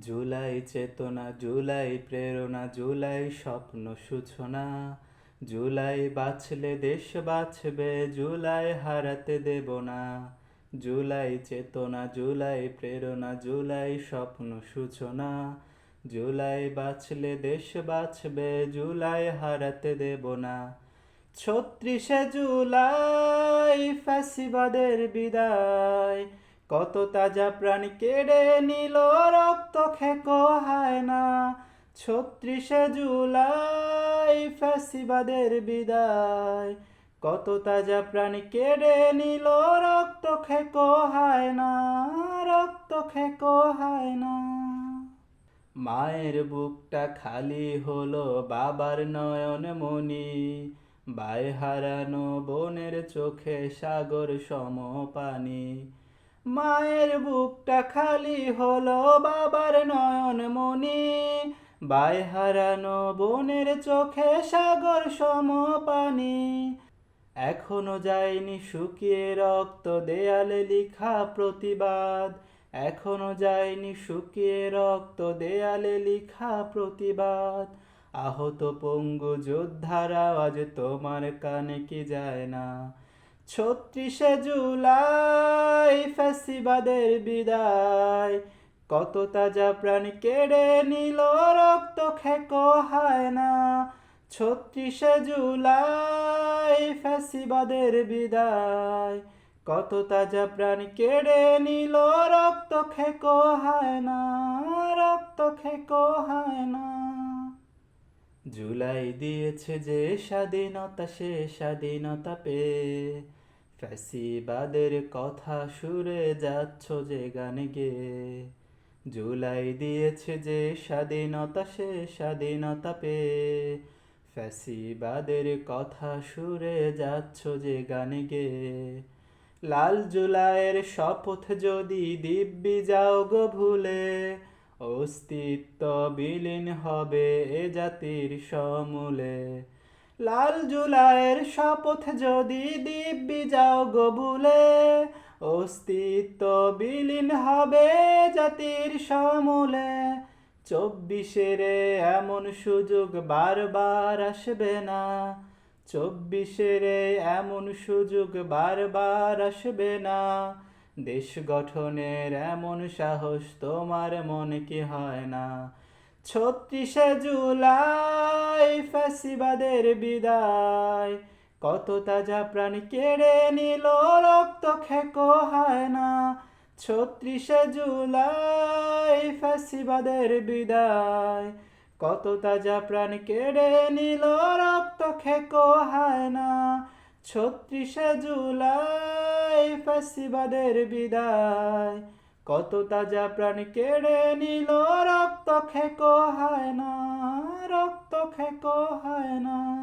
জুলাই চেতনা, জুলাই প্রেরণা, জুলাই স্বপ্ন সূচনা, জুলাই বাঁচলে দেশ বাঁচবে জুলাই হারাতে দেব না। জুলাই চেতনা, জুলাই প্রেরণা, জুলাই স্বপ্ন সূচনা, জুলাই বাঁচলে দেশ বাঁচবে জুলাই হারাতে দেব না। ছত্রিশে জুলাই ফ্যাসিবাদের বিদায় কত তাজা প্রাণ কেড়ে নিল, রক্ত খেকো, হায় না। ছত্রিশে জুলাই, ফ্যাসিবাদের বিদায়। কত তাজা প্রাণ কেড়ে নিল, রক্ত খেকো, হায় না। রক্ত খেকো, হায় না। মায়ের বুকটা খালি হলো বাবার নয়ন মনি বাই হারানো বোনের চোখে সাগর সম পানি মায়ের বুকটা খালি হলো বাবার নয়ন মনি বাই হারানো বোনের চোখে সাগর সম পানি এখনও যায়নি শুকিয়ে রক্ত দেয়ালে লিখা প্রতিবাদ। এখনও যায়নি শুকিয়ে রক্ত দেয়ালে লিখা প্রতিবাদ। আহত পঙ্গু যোদ্ধারা আজ তোমার কানে কি যায় না? ছত্রিশে জুলাই ফ্যাসিবাদের বিদায়। কত তাজা প্রাণ কেড়ে নিল, রক্ত খেকো হায় না। ছত্রিশে জুলাই ফ্যাসিবাদের বিদায়। কত তাজা প্রাণ কেড়ে নিল, রক্ত খেকো হায় না, রক্ত খেকো হায় না। জুলাই দিয়েছে যে স্বাধীনতা, সে স্বাধীনতা পেয়ে। ফ্যাসিবাদের কথা সুরে যাচ্ছ যে গানে গেয়ে। জুলাই দিয়েছে যে স্বাধীনতা, সে স্বাধীনতা পেয়ে। ফ্যাসিবাদের কথা সুরে যাচ্ছ যে গানে গেয়ে। লাল জুলাইয়ের শপথ যদি দিব্যি যাও গো ভুলে অস্তিত্ব বিলীন হবে এ জাতির সমূলে। লাল জুলাইয়ের শপথ যদি দিব্যি যাও গো ভুলে অস্তিত্ব বিলীন হবে জাতির সমূলে। চব্বিশের এমন সুযোগ বারবার আসবে না। চব্বিশের এমন সুযোগ বারবার আসবে না। দেশ গঠনের এমন সাহস তোমার মনে কি হয় না? ছত্রিশে জুলাই ফ্যাসিবাদের বিদায়। কত তাজা প্রাণ কেড়ে নিল, রক্ত খেকো হয় না। ছত্রিশে জুলাই ফ্যাসিবাদের বিদায়। কত তাজা প্রাণ কেড়ে নিল, রক্ত খেকো হায় না। ছত্রিশে জুলাই ফ্যাসিবাদের বিদায়। কত তাজা প্রাণ কেড়ে নিল, রক্ত খেকো হয় না রক্ত খেকো হায় না